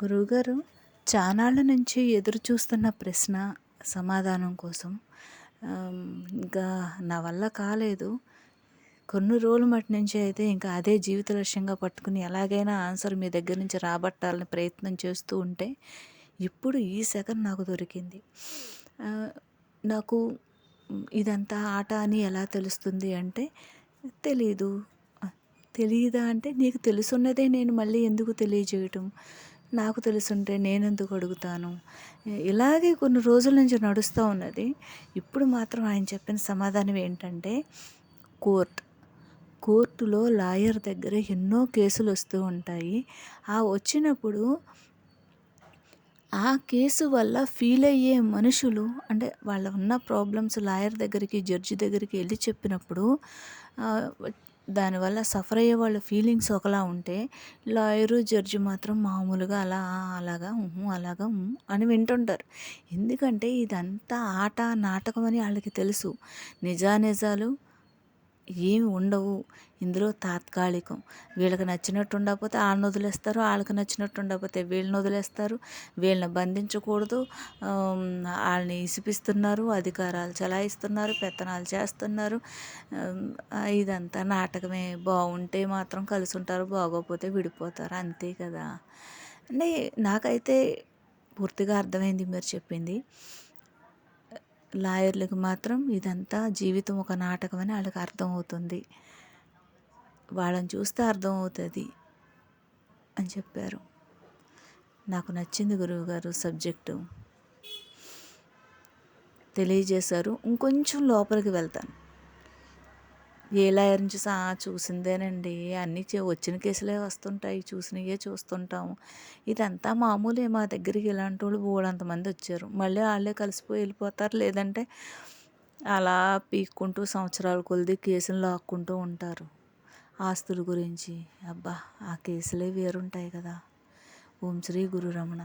గురువుగారు చానాళ్ళ నుంచి ఎదురు చూస్తున్న ప్రశ్న సమాధానం కోసం ఇంకా నా వల్ల కాలేదు. కొన్ని రోజుల మట్టి నుంచి అయితే ఇంకా అదే జీవిత లక్ష్యంగా పట్టుకుని ఎలాగైనా ఆన్సర్ మీ దగ్గర నుంచి రాబట్టాలని ప్రయత్నం చేస్తూ ఉంటే ఇప్పుడు ఈ సెకండ్ నాకు దొరికింది. నాకు ఇదంతా ఆట అని ఎలా తెలుస్తుంది అంటే తెలీదు. తెలియదా అంటే నీకు తెలుసున్నదే నేను మళ్ళీ ఎందుకు తెలియజేయటం? నాకు తెలుసుంటే నేను ఎందుకు అడుగుతాను ఇలాగే కొన్ని రోజుల నుంచి నడుస్తూ ఉన్నది. ఇప్పుడు మాత్రం ఆయన చెప్పిన సమాధానం ఏంటంటే కోర్ట్. కోర్టులో లాయర్ దగ్గర ఎన్నో కేసులు వస్తూ ఉంటాయి. ఆ వచ్చినప్పుడు ఆ కేసు వల్ల ఫీల్ అయ్యే మనుషులు అంటే వాళ్ళ ఉన్న ప్రాబ్లమ్స్ లాయర్ దగ్గరికి జడ్జి దగ్గరికి వెళ్ళి చెప్పినప్పుడు దానివల్ల సఫర్ అయ్యే వాళ్ళ ఫీలింగ్స్ ఒకలా ఉంటే లాయరు జడ్జి మాత్రం మామూలుగా అలా అలాగా అలాగా అని వింటుంటారు. ఎందుకంటే ఇదంతా ఆట నాటకం అని వాళ్ళకి తెలుసు. నిజానిజాలు ఏమి ఉండవు. ఇందులో తాత్కాలికం. వీళ్ళకి నచ్చినట్టు ఉండకపోతే వాళ్ళని వదిలేస్తారు వాళ్ళకి నచ్చినట్టు ఉండకపోతే వీళ్ళని వదిలేస్తారు. వీళ్ళని బంధించకూడదు. వాళ్ళని ఇసిపిస్తున్నారు అధికారాలు చలాయిస్తున్నారు పెత్తనాలు చేస్తున్నారు. ఇదంతా నాటకమే. బాగుంటే మాత్రం కలిసి ఉంటారు బాగోకపోతే విడిపోతారు. అంతే కదా. అంటే నాకైతే పూర్తిగా అర్థమైంది మీరు చెప్పింది. లాయర్లకు మాత్రం ఇదంతా జీవితం ఒక నాటకం అని వాళ్ళకి అర్థమవుతుంది. వాళ్ళని చూస్తే అర్థమవుతుంది అని చెప్పారు. నాకు నచ్చింది గురువుగారు సబ్జెక్టు. తెలియజేశారు. ఇంకొంచెం లోపలికి వెళ్తాను. ఏ లాయర్ నుంచి చూసిందేనండి. అన్నీ చే- వచ్చిన కేసులే వస్తుంటాయి. చూసినవే చూస్తుంటాము ఇదంతా మామూలే మా దగ్గరికి ఇలాంటి వాళ్ళు బోడంతమంది వచ్చారు. మళ్ళీ వాళ్ళే కలిసిపోయి వెళ్ళిపోతారు. లేదంటే అలా పీక్కుంటూ సంవత్సరాల కొలిది కేసులు లాక్కుంటూ ఉంటారు. ఆస్తుల గురించి. అబ్బా ఆ కేసులే వేరుంటాయి కదా. ఓం శ్రీ గురు రమణ.